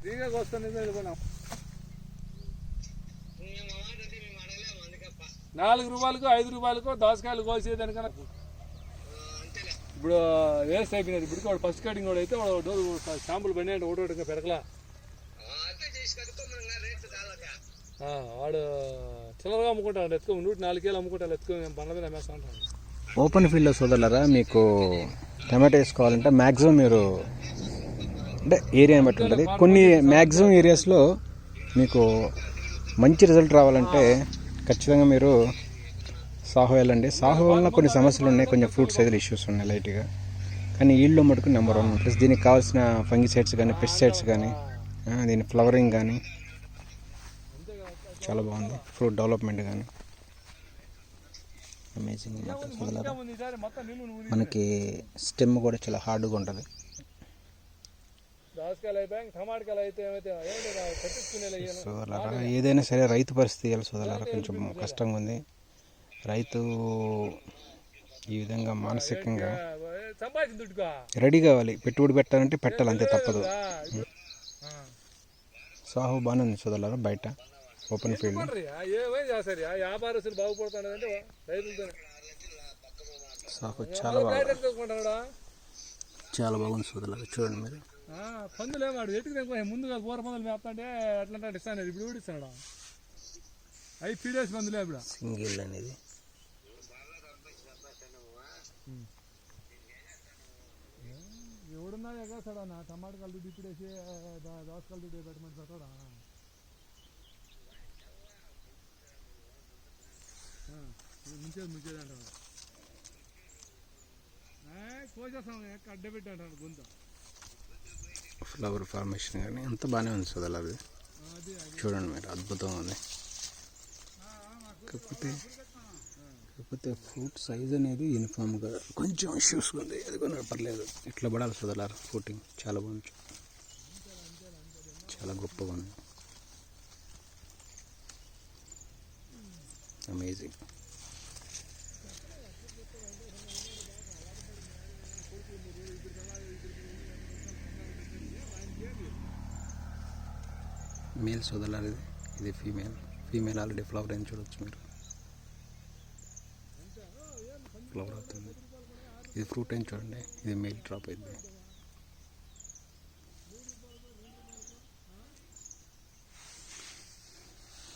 ఫ్రీగా వస్తాను వెళ్ళిపోయినాం నాలుగు రూపాయలకు ఐదు రూపాయలకు దోసకాయలు కోసేదానికన్నా ఇప్పుడు వేస్ట్ అయిపోయినారు. ఇప్పుడు వాడు ఫస్ట్ కటింగ్ కూడా అయితే వాడు డోర్ షాంపుల్ బండి అంటే ఒకటి పెరకలా ఆ, వాడు చిల్లరగా అమ్ముకుంటాడు. ఎత్తుకో నూట నాలుగు కేలు అమ్ముకుంటాడు. ఎత్తుకో నేను బండ్ల మీద అమ్మేస్తా ఉంటాను. ఓపెన్ ఫీల్డ్లో సోదరులరా మీకు టమాటో వేసుకోవాలంటే మ్యాక్సిమం మీరు అంటే ఏరియాని బట్టి ఉంటుంది. కొన్ని మ్యాక్సిమం ఏరియాస్లో మీకు మంచి రిజల్ట్ రావాలంటే ఖచ్చితంగా మీరు సాహో వెళ్ళండి. సాహో వలన కొన్ని సమస్యలు ఉన్నాయి కొంచెం ఫ్రూట్ సైజులు ఇష్యూస్ ఉన్నాయి లైట్గా కానీ ఈల్డ్లో మటుకు నెంబర్ వన్ ప్లస్ దీనికి కావాల్సిన ఫంగిసైడ్స్ కానీ పెస్టిసైడ్స్ కానీ దీని ఫ్లవరింగ్ కానీ చాలా బాగుంది. ఫ్రూట్ డెవలప్మెంట్ కానీ. అమేజింగ్ మనకి స్టెమ్ కూడా చాలా హార్డ్గా ఉంటుంది. సోదరులారా ఏదైనా సరే రైతు పరిస్థితి సోదరులారా కొంచెం కష్టంగా ఉంది. రైతు ఈ విధంగా మానసికంగా రెడీ కావాలి. పెట్టుబడి పెట్టాలంటే పెట్టాలి అంతే తప్పదు. సాహు బాగానే ఉంది సోదరులారా బయట. ఓపెన్ ఫీల్డ్ వ్యాపారస్తులు బాగుపడుతున్నాడంటే రైతులతోనే. సాహు చాలా బాగా చాలా బాగుంది సోదరులారా. చూడండి మీరు. పందులు ఏమాడు ఎట్టుకు ముందుగా పూర పందులు మేపుతా అంటే ఎట్లా ఇస్తాను ఇప్పుడు కూడా ఇస్తాడు అవి పీడేసి పందులే ఇప్పుడు సింగిల్ అనేది. ఎవడున్నా ఎగేస్తాడా నా టమాటా కళ్ళు ఇప్పుడేసి దోస కళ్ళు పెట్టమని పెట్టాడా ముంచేది ముంచేది అంటాడు. కోసేస్తాం అడ్డ పెట్టి అంటాడు గొంతు. ఫ్లవర్ ఫార్మేషన్ కానీ అంత బాగానే ఉంది సోదరులారా అది. చూడండి మీరు అద్భుతంగా ఉంది. కాకపోతే కాకపోతే ఫ్రూట్ సైజ్ అనేది యూనిఫామ్గా కొంచెం ఇష్యూస్ ఉంది. అది కూడా పర్లేదు. ఇట్లా పడాలి సోదరులారా ఫ్రూటింగ్ చాలా బాగుంది. చాలా గొప్పగా ఉంది. అమేజింగ్ మేల్ సోదరులారా ఇది ఇది ఫీమేల్. ఫీమేల్ ఆల్రెడీ ఫ్లవర్ అని చూడొచ్చు మీరు. ఫ్లవర్ అవుతుంది. ఇది ఫ్రూట్ అని చూడండి. ఇది మేల్ డ్రాప్ అయింది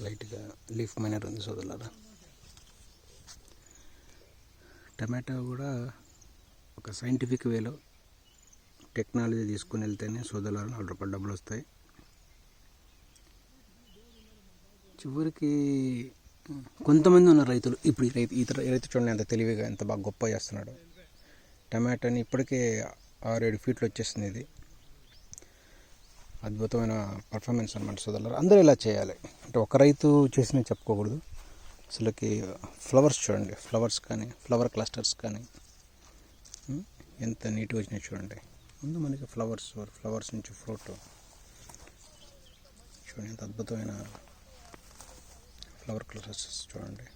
లైట్గా లీఫ్ మైనర్ ఉంది సోదరులారా. టమాటో కూడా ఒక సైంటిఫిక్ వేలో టెక్నాలజీ తీసుకుని వెళ్తేనే సోదరులారా నాలుగు రూపాయలు డబ్బులు వస్తాయి. చివరికి కొంతమంది ఉన్న రైతులు ఇప్పుడు రైతు ఇతర రైతు చూడండి ఎంత తెలివిగా ఎంత బాగా గొప్ప చేస్తున్నాడు. టమాటాని ఇప్పటికే ఆరేడు ఫీట్లు వచ్చేసింది ఇది. అద్భుతమైన పర్ఫార్మెన్స్ అనమాట సోదరులు అందరూ ఇలా చేయాలి. అంటే ఒక రైతు చేసిన చెప్పుకోకూడదు. అసలుకి ఫ్లవర్స్ చూడండి ఫ్లవర్స్ కానీ ఫ్లవర్ క్లస్టర్స్ కానీ ఎంత నీట్గా వచ్చినాయి చూడండి. ముందు మనకి ఫ్లవర్స్ ఫ్లవర్స్ నుంచి ఫ్రూట్. చూడండి ఎంత అద్భుతమైన ఫ్లవర్ క్లస్టర్స్ చూడండి.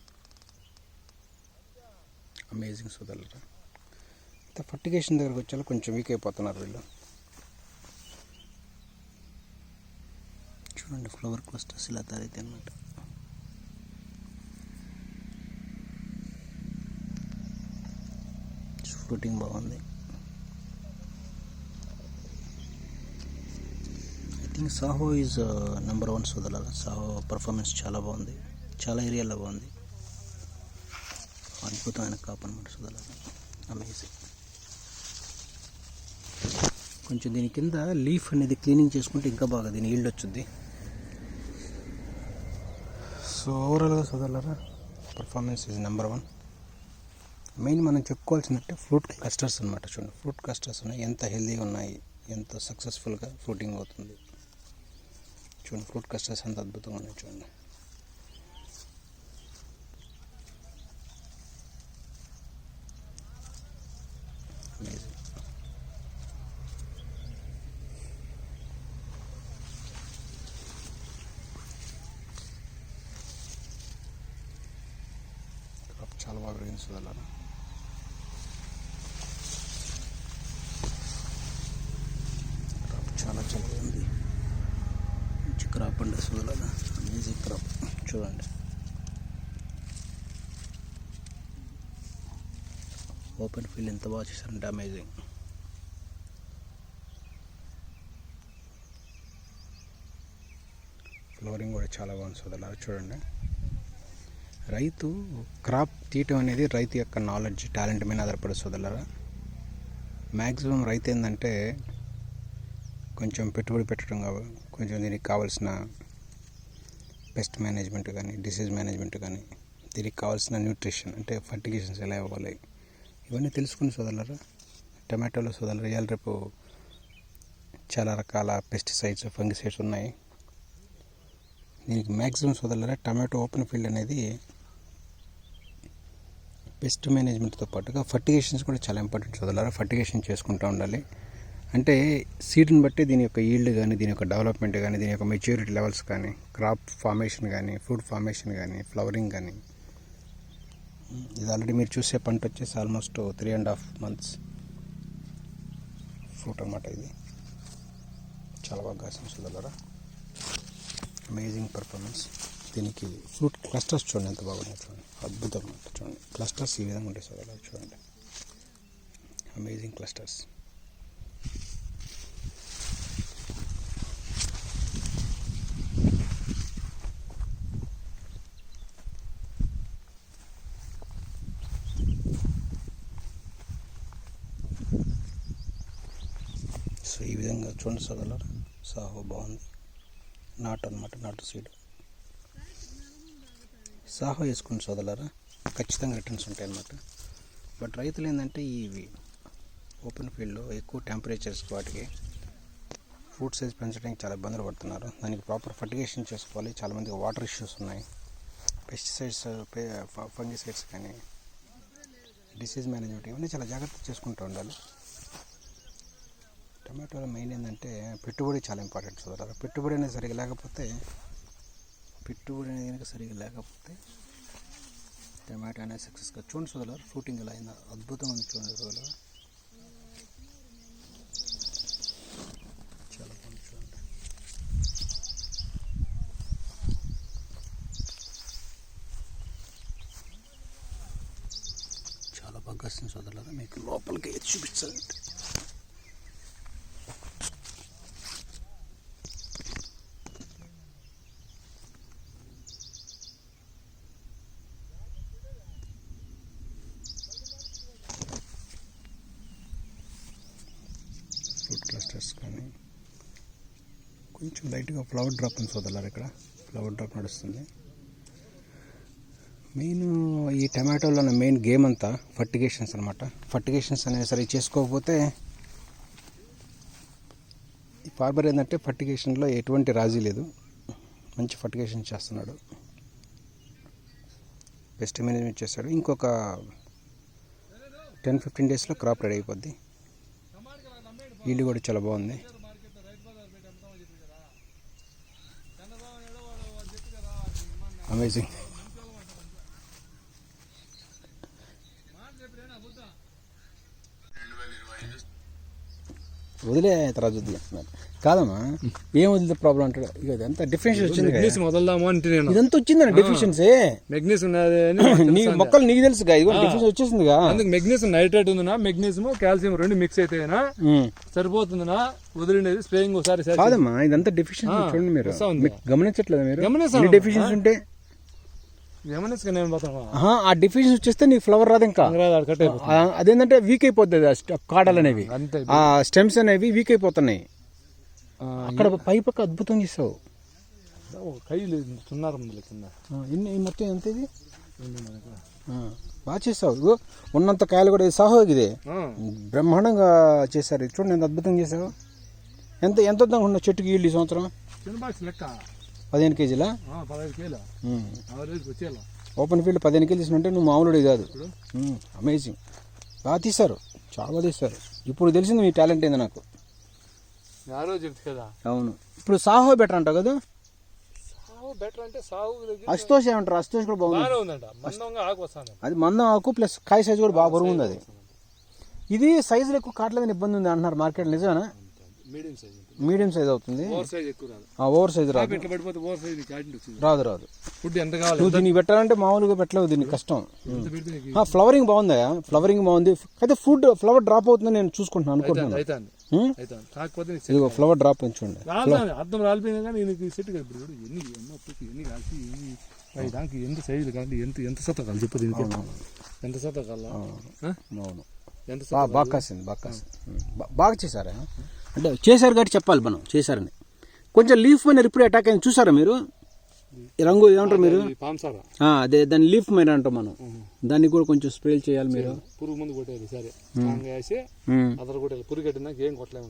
అమేజింగ్ సోదరులరా. ఇంత ఫర్టిగేషన్ దగ్గరకు వచ్చేలా కొంచెం వీక్ అయిపోతున్నారు వీళ్ళు. చూడండి ఫ్లవర్ క్లస్టర్స్ ఇలా తయారైతే అనమాట షూటింగ్ బాగుంది. I think Saaho is number one సోదరులారా. సాహో పర్ఫార్మెన్స్ చాలా బాగుంది. చాలా ఏరియాలో బాగుంది. అద్భుతమైన కాపు అనమాట సోదరులారా అమేజింగ్ కొంచెం దీని కింద లీఫ్ అనేది క్లీనింగ్ చేసుకుంటే ఇంకా బాగా దీని ఈల్డ్ వచ్చింది సో ఓవరాల్గా సోదరులారా performance is number one main మనం చెప్పుకోవాల్సిందంటే ఫ్రూట్ క్లస్టర్స్ అనమాట చూడండి. ఫ్రూట్ క్లస్టర్స్ ఉన్నాయి. ఎంత హెల్తీగా ఉన్నాయి. ఎంత సక్సెస్ఫుల్గా ఫ్రూటింగ్ అవుతుంది. చూడండి ఫ్రూట్ క్లస్టర్స్ ఎంత అద్భుతంగా ఉన్నాయి చూడండి Amazing. క్రాప్ చాలా క్రాప్ చాలా చాలా ఉంది క్రాప్ అండి సోదరులారా అమేజింగ్ క్రాప్ చూడండి. ఓపెన్ ఫీల్డ్ ఎంత బాగా చేశారంటే అమేజింగ్ ఫ్లోరింగ్ కూడా చాలా బాగుంది సోదరులారా చూడండి. రైతు క్రాప్ తీయటం అనేది రైతు యొక్క నాలెడ్జ్ టాలెంట్ మీద ఆధారపడి సోదరులరా. మ్యాక్సిమం రైతు ఏంటంటే కొంచెం పెట్టుబడి పెట్టడం కావ కొంచెం దీనికి కావాల్సిన పెస్ట్ మేనేజ్మెంట్ కానీ డిసీజ్ మేనేజ్మెంట్ కానీ దీనికి కావాల్సిన న్యూట్రిషన్ అంటే ఫర్టిగేషన్స్ ఎలా ఇవ్వాలి ఇవన్నీ తెలుసుకుని సోదరులారా. టమాటోలో సోదరులు ఇవాళ రేపు చాలా రకాల పెస్టిసైడ్స్ ఫంగిసైడ్స్ ఉన్నాయి. దీనికి మ్యాక్సిమం సోదరులారా టమాటో ఓపెన్ ఫీల్డ్ అనేది పెస్ట్ మేనేజ్మెంట్తో పాటుగా ఫర్టిగేషన్స్ కూడా చాలా ఇంపార్టెంట్ చదవాలా ఫర్టిగేషన్ చేసుకుంటూ ఉండాలి. అంటే సీడ్ని బట్టి దీని యొక్క ఈల్డ్ కానీ దీని యొక్క డెవలప్మెంట్ కానీ దీని యొక్క మెచ్యూరిటీ లెవెల్స్ కానీ క్రాప్ ఫార్మేషన్ కానీ ఫ్రూట్ ఫార్మేషన్ కానీ ఫ్లవరింగ్ కానీ ఇది ఆల్రెడీ మీరు చూసే పంట వచ్చేసి almost three and half months fruit అనమాట ఇది. చాలా బాగా కాసింది అమేజింగ్ పర్ఫార్మెన్స్ దీనికి ఫ్రూట్ క్లస్టర్స్ చూడండి ఎంత బాగున్నాయి చూడండి. అద్భుతం చూడండి. క్లస్టర్స్ ఈ విధంగా ఉంటాయి సార్ అలా చూడండి. అమేజింగ్ క్లస్టర్స్ సో ఈ విధంగా చూడండి సోదరులారా సాహో బాగుంది. నాటు అనమాట నాటు సీడ్. సాహో వేసుకుని సోదరులారా ఖచ్చితంగా రిటర్న్స్ ఉంటాయి అన్నమాట బట్ రైతులు ఏంటంటే ఇవి ఓపెన్ ఫీల్డ్లో ఎక్కువ టెంపరేచర్స్ వాటికి ఫ్రూట్ సైజ్ పెంచడానికి చాలా ఇబ్బందులు పడుతున్నారు. దానికి ప్రాపర్ ఫర్టిగేషన్ చేసుకోవాలి. చాలామందికి వాటర్ ఇష్యూస్ ఉన్నాయి. పెస్టిసైడ్స్ ఫంగిసైడ్స్ కానీ డిసీజ్ మేనేజ్మెంట్ ఇవన్నీ చాలా జాగ్రత్త చేసుకుంటూ ఉండాలి. టమాటోలో మెయిన్ ఏంటంటే పెట్టుబడి చాలా ఇంపార్టెంట్ చూడాలి పెట్టుబడి అనేది సరిగా లేకపోతే పెట్టుబడి అనేది కనుక సరిగా లేకపోతే టమాటా అనేది సక్సెస్గా చూడండి సోదరు ఫ్రూటింగ్ ఎలా అయిందో అద్భుతంగా ఉంది చూడండి సోదరు చాలా బాగుంది చూడండి. చాలా బాగా వస్తుంది సోదరులారా మీకు లోపలికి ఎత్తి చూపించాలంటే తీసుకొని కొంచెం లైట్గా ఫ్లవర్ డ్రాప్ వదలారు ఇక్కడ. ఫ్లవర్ డ్రాప్ నడుస్తుంది. మెయిన్ ఈ టమాటోలో ఉన్న మెయిన్ గేమ్ అంతా ఫర్టిగేషన్స్ అనమాట ఫర్టిగేషన్స్ అనేవి సరే చేసుకోకపోతే ఈ ఫార్మర్ ఏంటంటే ఫర్టిగేషన్లో ఎటువంటి రాజీ లేదు. మంచి ఫర్టిగేషన్ చేస్తున్నాడు. బెస్ట్ మేనేజ్మెంట్ చేస్తాడు. ఇంకొక టెన్ ఫిఫ్టీన్ డేస్లో క్రాప్ రెడీ అయిపోద్ది. ఇల్లు కూడా చాలా బాగుంది. అమేజింగ్ వదిలే తర్వాత చూద్దాం. కాదమ్మా? ఏం వదిలితే ప్రాబ్లం అంటాడు? ఇక ఇదంతా డెఫిషియన్సీ వచ్చింది. మెగ్నీషియం వదలదాము అంటే నేను ఇదంతా వచ్చిందండి డెఫిషియన్సీ మెగ్నీషియం నీ తెలుసు అంతే. మొక్కలు నీకు తెలుసుగా ఇదిగో డెఫిషియన్సీ వచ్చేసిందిగా. అందుకు మెగ్నీషియం నైట్రేట్ ఉందినా మెగ్నీషియం కాల్షియం రెండు మిక్స్ అయితేనా. సరిపోతుందినా? వదిలిండేది స్ప్రేయింగ్ ఒకసారి సరి- కాదమ్మా ఇదంతా డెఫిషియన్సీ చూడండి మీరు. గమనించట్లేదా మీరు? గమనిస్తాను. డెఫిషియన్సీ ఉంటే? ఆ డెఫిషియన్సీ వచ్చేస్తే నీకు ఫ్లవర్ రాదు ఇంకా. అదేంటంటే వీక్ అయిపోతుంది ఆ కాడలు అనేవి. అంతే. ఆ స్టెమ్స్ అనేవి వీక్ అయిపోతున్నాయి. అక్కడ పై పక్క అద్భుతం చేసావు. ముందు కింద. ఎన్ని మొత్తం ఎంత ఇది? బాగా చేసావు. ఉన్నంత కాయలు కూడా సాహో ఇది. బ్రహ్మాండంగా చేశారు. చూడండి ఎంత అద్భుతంగా చేసావు. ఎంత ఎంత ఉన్న చెట్టుకి ఈల్డ్ ఈ సంవత్సరం? పదిహేను కేజీలా? ఓపెన్ ఫీల్డ్ పదిహేను కేజీలు తీసుకుంటే నువ్వు మామూలుడి కాదు. అమేజింగ్ బాగా తీశారు. చాలా తీశారు. ఇప్పుడు తెలిసింది మీ టాలెంట్ ఏంది నాకు. చెప్తే కదా. అవును. ఇప్పుడు సాహో బెటర్ అంటావు కదా? బెటర్ అంటే దగ్గర అస్తోష్ ఏమంటారు? అస్తోష్ కూడా బాగుంది. బాగానే ఉందంట. మందంగా ఆకు వస్తాను అది మందం ఆకు ప్లస్ కాయ సైజ్ కూడా బాగా బరువు ఉంది అది. ఇది సైజులో ఎక్కువ కావట్లేదని ఇబ్బంది ఉంది అంటున్నారు మార్కెట్ నిజమేనా? మీడియం సైజ్ అవుతుంది. ఓవర్ సైజ్ రాదు. ఓవర్ సైజ్ రాదు. రాదు ఫుడ్ ఎంత కావాలి? నువ్వు దీనికి పెట్టాలంటే మామూలుగా పెట్టలేవు దీనికి కష్టం. ఫ్లవరింగ్ బాగుందా? ఫ్లవరింగ్ బాగుంది. అయితే ఫుడ్ ఫ్లవర్ డ్రాప్ అవుతుందని నేను చూసుకుంటున్నాను అనుకుంటున్నాను. అవుతుంది? అవుతుంది ఇదిగో ఫ్లవర్ డ్రాప్ రాలిపోయింది అర్థం రాలిపోయినా కానీ సెట్ కాదు ఎన్ని ఎన్నో దానికి ఎంత సైజులు కానీ ఎంత ఎంత సత్తా కాదు చెప్పు దీనికి. ఎంత ఆ? అవును. ఎంత బాగా కాసింది బాగా కాసింది. బాగా చేశారా? అంటే చేశారు కాబట్టి చెప్పాలి మనం చేశారని. కొంచెం లీఫ్ మైనర్ ఇప్పుడు అటాక్ అయింది చూసారా మీరు? రంగు ఏమంటారు మీరు? అదే దాన్ని లీఫ్ మైనర్ అంటాం మనం. దాన్ని కూడా కొంచెం స్ప్రే చేయాలి మీరు. పురుగు ముందు కొట్టేది సరే. వేసి. అదర్ కొట్టేది. పురుగు కట్టినాక ఏం కొట్టలేము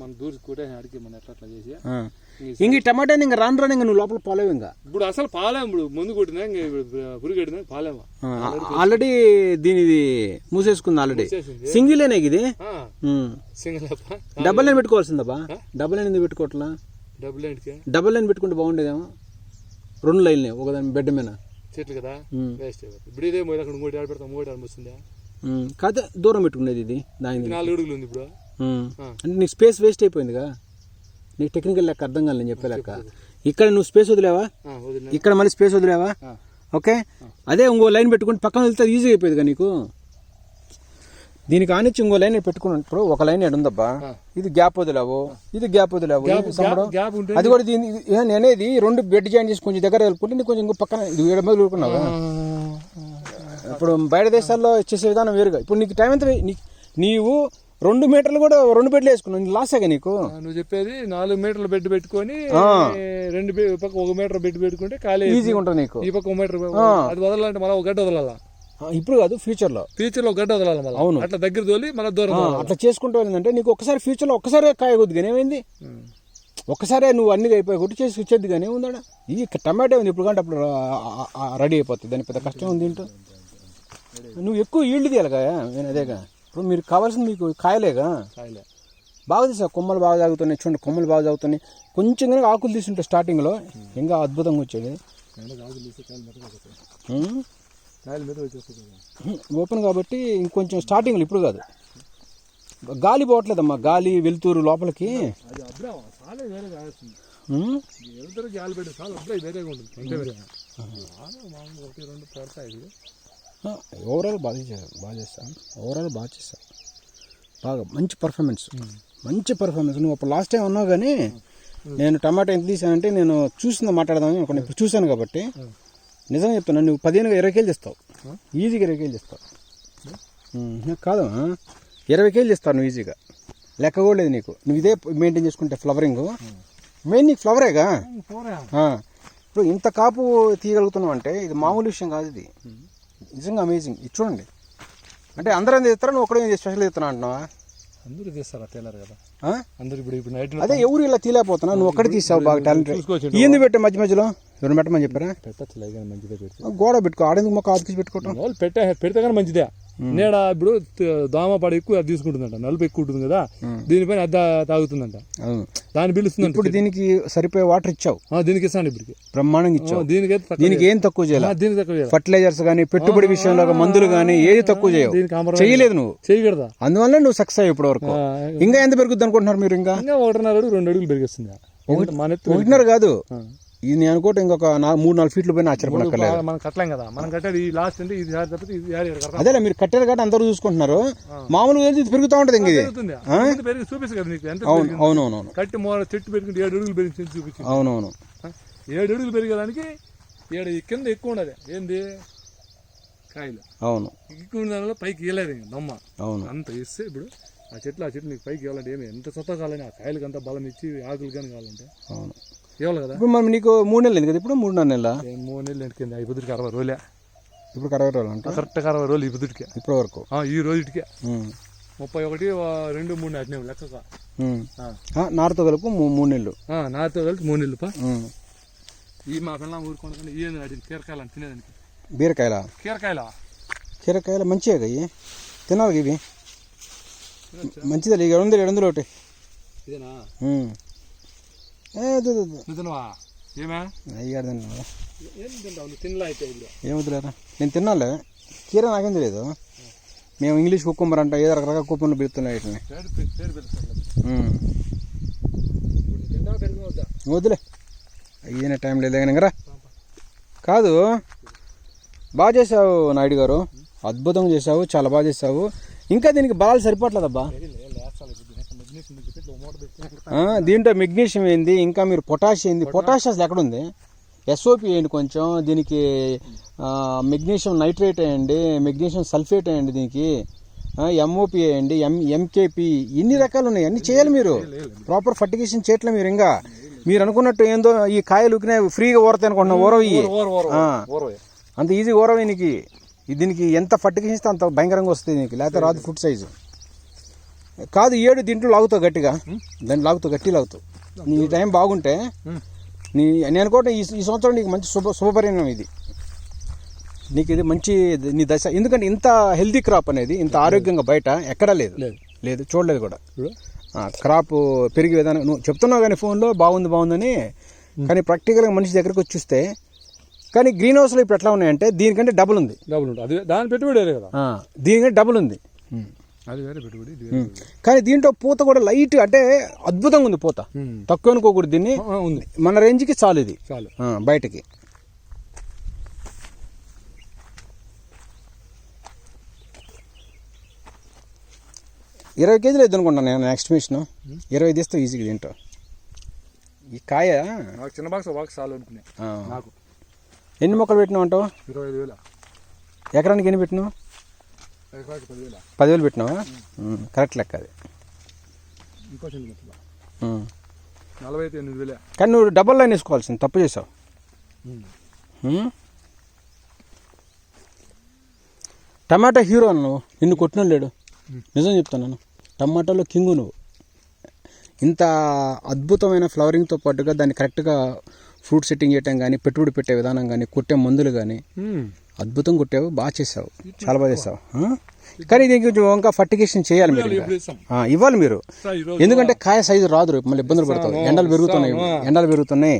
మనం దూరి కొట్టే అడిగి మనం ఎట్లా అట్లా చేసి. ఇంక ఈ టమాటాని ఇంకా రాను రాను ఇంకా నువ్వు లోపల పోలేవు ఇంకా? ఇప్పుడు అసలు పాలేము ఇప్పుడు ముందు కొట్టినా ఇంక పురుగు కట్టినా పాలేము ఆల్రెడీ దీనిది మూసేసుకుంది ఆల్రెడీ. సింగిలేనే ఇది. సింగిల్ డబల్ లైన్ పెట్టుకోవాల్సిందబ్బా. డబల్ లైన్ ఎందుకు పెట్టుకోవట్లా? డబల్ లైన్ పెట్టుకుంటే బాగుండేదేమో. రెండు లైన్లే ఒకదాని బెడ్ మీద. చెట్లు కదా. వేస్ట్ ఇప్పుడు ఇదే మూడు అక్కడ ఇంకోటి ఆడ పెడతాం మూడు ఆడ వస్తుందా? ఉమ్. కాకపోతే దూరం పెట్టుకునేది ఇది దాని నాలుగు అడుగులు ఉంది ఇప్పుడు. అంటే నీకు స్పేస్ వేస్ట్ అయిపోయిందిగా నీకు టెక్నికల్ లెక్క అర్థం కాదు నేను చెప్పే లెక్క. ఇక్కడ నువ్వు స్పేస్ వదిలేవా? ఇక్కడ మళ్ళీ స్పేస్ వదిలేవా. ఓకే? అదే ఇంకో లైన్ పెట్టుకుంటే పక్కన వెళ్తే ఈజీ అయిపోయిందిగా నీకు? దీనికి ఆనిచ్చి ఇంకో లైన్ పెట్టుకుని ఇప్పుడు ఒక లైన్ ఎడుందబ్బా. ఇది గ్యాప్ వదిలావు. ఇది గ్యాప్ వదిలావు. అది కూడా దీని అనేది రెండు బెడ్ జాయిన్ చేసి కొంచెం దగ్గర వెళ్ళుకుంటే నీకు కొంచెం ఇంకో పక్కన ఇది ఏడు మీద ఊరుకున్నావా? ఇప్పుడు బయట దేశాల్లో చేసే విధానం వేరుగా. ఇప్పుడు నీకు టైం ఎంత నీవు రెండు మీటర్లు కూడా రెండు బెడ్లు వేసుకున్నావు. నీకు లాసేగా నీకు? నువ్వు చెప్పేది నాలుగు మీటర్ల బెడ్ పెట్టుకొని. రెండు పక్క ఒక మీటర్ బెడ్ పెట్టుకుంటే ఖాళీ ఈజీగా ఉంటుంది నీకు. ఈ పక్క ఒక మీటర్ అది వదలాలంటే మళ్ళీ ఒక గడ్డ వదలాలా? ఇప్పుడు కాదు ఫ్యూచర్లో. ఫ్యూచర్లో గడ్డ వదలాలి మళ్ళీ. అవును. అట్లా దగ్గర తోలి మళ్ళీ దూరం. అట్లా చేసుకుంటూ వెళ్ళిందంటే నీకు ఒకసారి ఫ్యూచర్లో ఒక్కసారి కాయకొద్దు కానీ ఏమైంది? ఉమ్. ఒక్కసారే నువ్వు అన్ని అయిపోయి కొట్టి చేసి ఇచ్చేది కానీ ఉందా ఈ టమాటో ఉంది ఇప్పుడు కంటే అప్పుడు రెడీ అయిపోతుంది. దాని పెద్ద కష్టం ఉంది ఏంటో. నువ్వు ఎక్కువ ఈల్డ్ తీయాలిగా నేను అదేగా ఇప్పుడు మీరు కావాల్సింది మీకు కాయలేగా కాయలే. బాగా తీసా కొమ్మలు బాగా తాగుతున్నాయి. చూడండి కొమ్మలు బాగా తాగుతున్నాయి. కొంచెం కనుక ఆకులు తీసుంటే స్టార్టింగ్లో ఇంకా అద్భుతంగా వచ్చేది. కాయలు మీద వచ్చేస్తుంది. ఓపెన్ కాబట్టి ఇంకొంచెం స్టార్టింగ్లో ఇప్పుడు కాదు. గాలి పోవట్లేదమ్మా గాలి వెలుతురు లోపలికి. వెళ్తారు గాలి పెట్టి చాలా వేరేగా ఉంటుంది ఒకటి రెండు పడతాయి ఓవరాల్ బాగా చేశాను బాగా చేస్తాను ఓవరాల్ బాగా చేశాను బాగా మంచి పర్ఫార్మెన్స్ మంచి పర్ఫార్మెన్స్ నువ్వు అప్పుడు లాస్ట్ టైం అన్నావు కానీ నేను టమాటా ఎంత తీసానంటే నేను చూసింది మాట్లాడదామని ఇప్పుడు చూశాను కాబట్టి నిజంగా చెప్తున్నా నువ్వు పదిహేను ఇరవై కేజీలు తెస్తావు. ఈజీగా ఇరవై కేజీలు తెస్తావు. ఉమ్, కాదమ్మా ఇరవై కేజీలు తెస్తావు నువ్వు ఈజీగా. లెక్క కూడా లేదు నీకు. నువ్వు ఇదే మెయింటైన్ చేసుకుంటే ఫ్లవరింగ్ మెయిన్ నీకు ఫ్లవరేగా ఇప్పుడు ఇంత కాపు తీయగలుగుతున్నావు అంటే ఇది మామూలు విషయం కాదు ఇది. నిజంగా అమేజింగ్ ఇది చూడండి. అంటే అందరూ చేస్తారా? నువ్వు ఒకడే స్పెషల్ చేస్తున్నా అంటున్నావా? అందరూ తీస్తారు తేలారు కదా? అందరూ ఇప్పుడు ఇప్పుడు నైట్ అదే ఎవరు ఇలా తీలేకపోతున్నా నువ్వు ఒక్కడే తీసావు బాగా టాలెంట్. ఏంది పెట్టే మధ్య మధ్యలో. ఎవరు పెట్టమని చెప్పారా? పెట్టచ్చు పెడితే. ఆ, గోడ పెట్టుకో. ఆడేందుకు మొక్క ఆదికి పెట్టుకోవటం వాళ్ళు పెట్టే పెడితే కానీ మంచిదే. నేడ ఇప్పుడు దోమ పడ ఎక్కువ అది తీసుకుంటుందంట. నలుపు ఎక్కువ ఉంటుంది కదా దీనిపైన అది తా- తాగుతుందంట దాన్ని పిలుస్తుందంట ఇప్పుడు దీనికి సరిపోయే వాటర్ ఇచ్చావు. ఆ, దీనికి ఇస్తాను ఇప్పటికి. బ్రహ్మాండంగా ఇచ్చావు. తక్కువ దీనికి ఏం తక్కువ చేయాలి? దీనికి తక్కువ చేయాలి. ఫర్టిలైజర్స్ కానీ పెట్టుబడి విషయంలో మందులు కానీ ఏది తక్కువ చేయవు? దీనికి చేయలేదు నువ్వు. చేయకూడదా అందువల్ల నువ్వు సక్సెస్ అయ్యి ఇప్పటి వరకు. ఇంకా ఎంత పెరుగుద్ది అనుకుంటున్నారు మీరు ఇంకా? ఒకటిన్నర అడుగు రెండు అడుగులు పెరిగిస్తుంది. ఒకటిన్నర కాదు. ఇది నేను అనుకోవటం ఇంకొక మూడు నాలుగు ఫీట్లు పోయినా ఆశ్చర్యపడక్కర్లేదు మనం కట్టలేం కదా. మనం కట్టేది ఈ లాస్ట్ అంటే ఇది తప్పితే ఇది అదేలే మీరు కట్టారు కాబట్టి అందరూ చూసుకుంటున్నారు. మామూలుగా ఇది పెరుగుతూ ఉంటుంది ఇంక ఇది. పెరిగి చూపిస్తుంది కదా నీకు ఎంత. అవునవునవును. కట్టి మో చెట్టు పెరిగింది ఏడు అడుగులు పెరిగింది చూపించింది. అవునవును. ఏడు అడుగులు పెరిగేదానికి ఏడు కింద ఎక్కువ ఉండదు. ఏంది? కాయలు. అవును. ఎక్కువ దానివల్ల పైకి ఇవ్వలేదు నమ్మ. అవును. అంత ఇస్తే ఇప్పుడు ఆ చెట్లు ఆ చెట్లు నీకు పైకి ఇవ్వాలంటే ఏమి? ఎంత సొత్త కావాలని ఆ కాయలకి అంత బలం ఇచ్చి ఆకులు కానీ కావాలంటే. అవును. ఇవ్వాలి కదా? ఇప్పుడు మనం నీకు మూడు నెలలు కదా ఇప్పుడు మూడు నాలుగు నెలల? ఏ మూడు నెలలు ఎంటికింది ఈ పొద్దుటికి అరవై రోజులే. ఇప్పుడు అరవై రోజులు అంట? కరెక్ట్గా అరవై రోజులు పొద్దుటికి ఇప్పటి వరకు ఈ రోజుటికే. ఉమ్. ముప్పై ఒకటి రెండు మూడు. ఆ. ఆ, నారుతో కలుపు మూడు నెలలు. ఆ, నాతో కలిసి మూడు నెలలు. ఈ మా పిల్లలు ఊరుకోండి ఈ అడిగింది కీరకాయలు అని తినేదానికి. బీరకాయల? కీరకాయల? కీరకాయలు మంచిగా ఇవి తినాలి ఇవి? మంచిదే? ఇక రెండు వందలు ఒకటి ఇదేనా? ఏమే? అయ్యాడు తిన్నా ఏం తింటావు? నువ్వు తినలే అయితే ఇప్పుడు? ఏమవుతులేరా నేను తిన్నాలే. కీర నాకేం తెలియదు మేము ఇంగ్లీష్ కుకుంబర్ అంటాం ఏదో రకరకాల కూపన్లు పెడుతున్నాయి వీటిని. వద్దులే. అయ్యిన టైం లేదు కానీ రా కాదు. బాగా చేసావు నాయుడు గారు. అద్భుతంగా చేసావు చాలా బాగా చేసావు ఇంకా దీనికి బలాలు సరిపోవట్లేదబ్బా లేస్తాలి మెగ్నీషియం చెప్పి ఇట్లా మూట పెట్టుకుని ఆ, దీంట్లో మెగ్నీషియం ఏంది? ఇంకా మీరు పొటాష్ ఏంది? పొటాష్ అసలు ఎక్కడుంది ఎస్ఓపి వేయండి కొంచెం. దీనికి మెగ్నీషియం నైట్రేట్ వేయండి. మెగ్నీషియం సల్ఫేట్ వేయండి దీనికి. ఎంఓపి వేయండి. ఎం ఎంకేపి ఇన్ని రకాలు ఉన్నాయి. అన్ని చేయాలి మీరు. ప్రాపర్ ఫర్టిగేషన్ చేయట్లే మీరు ఇంకా. మీరు అనుకున్నట్టు ఏందో ఈ కాయలు ఉకినే ఫ్రీగా ఊరతాయి అనుకుంటున్నా. ఓరవే అంత ఈజీ నీకు. దీనికి ఎంత ఫర్టిగేషన్ ఇస్తే అంత భయంకరంగా వస్తుంది నీకు. లేకపోతే రాదు ఫుడ్ సైజు కాదు ఏడు దీంట్లో లాగుతావు గట్టిగా. దాన్ని లాగుతావు గట్టి లాగుతావు. నీ టైం బాగుంటే నీ నేను అనుకోవటం ఈ ఈ సంవత్సరం నీకు మంచి శుభ శుభపరిణామం ఇది. నీకు ఇది మంచి నీ దశ. ఎందుకంటే ఇంత హెల్తీ క్రాప్ అనేది ఇంత ఆరోగ్యంగా బయట ఎక్కడా లేదు. లేదు. లేదు చూడలేదు కూడా. క్రాప్ పెరిగే విధానం నువ్వు చెప్తున్నావు కానీ ఫోన్లో బాగుంది బాగుందని కానీ ప్రాక్టికల్గా మనిషి దగ్గరకు వచ్చి చూస్తే కానీ గ్రీన్ హౌస్లో ఇప్పుడు ఎట్లా ఉన్నాయంటే దీనికంటే డబుల్ ఉంది. డబ్బులు ఉంటుంది అది దాని పెట్టుబడి కదా. దీనికంటే డబుల్ ఉంది. అది వేరే పెట్టుబడి ఇది ఉమ్. కానీ దీంట్లో పూత కూడా లైట్ అంటే అద్భుతంగా ఉంది పూత. తక్కువ అనుకోకూడదు దీన్ని ఉంది. మన రేంజ్కి చాలు ఇది. చాలు. బయటకి. ఇరవై కేజీలు అయితే అనుకుంటాను నేను నెక్స్ట్ మిషన్ ఇరవై తీస్తే ఈజీగా తింటావు ఈ కాయ నాకు చిన్న బాక్స్ బాక్స్ చాలు అనుకునే. ఆ, నాకు. ఎన్ని మొక్కలు పెట్టినావు అంటావు? ఇరవై ఐదు వేల. ఎకరానికి ఎన్ని పెట్టినావు? పదివేల పెట్టినావా? కరెక్ట్ లెక్క అది. నలభై ఎనిమిది వేలే. కానీ నువ్వు డబల్ లైన్ వేసుకోవాల్సింది తప్పు చేసావు? టమాటా హీరో నువ్వు. నిన్ను కొట్టిన లేడు. నిజం చెప్తాను టమాటాలో కింగు నువ్వు. ఇంత అద్భుతమైన ఫ్లవరింగ్తో పాటుగా దాన్ని కరెక్ట్గా ఫ్రూట్ సెట్టింగ్ చేయటం కానీ పెట్టుబడి పెట్టే విధానం కానీ కొట్టే మందులు కానీ అద్భుతం కొట్టావు బాగా చేసావు చాలా బాగా చేసావు? కానీ దీనికి కొంచెం ఇంకా ఫర్టిగేషన్ చేయాలి మీరు ఇవ్వాలి మీరు. ఎందుకంటే కాయ సైజు రాదు రేపు మళ్ళీ ఇబ్బందులు పడతావు. ఎండలు పెరుగుతున్నాయి. ఎండలు పెరుగుతున్నాయి.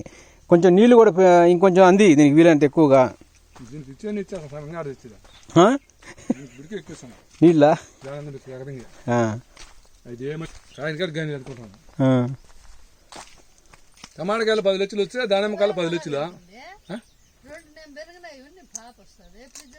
కొంచెం నీళ్ళు కూడా ఇంకొంచెం అంది దీనికి వీలైనంత ఎక్కువగా. నీళ్ళ. టమాటకాయలు పది లక్షలు వచ్చా దానిమ్మకాయలు పది లక్షలు? రెండు నేను పెరిగినాయి పాప వస్తుంది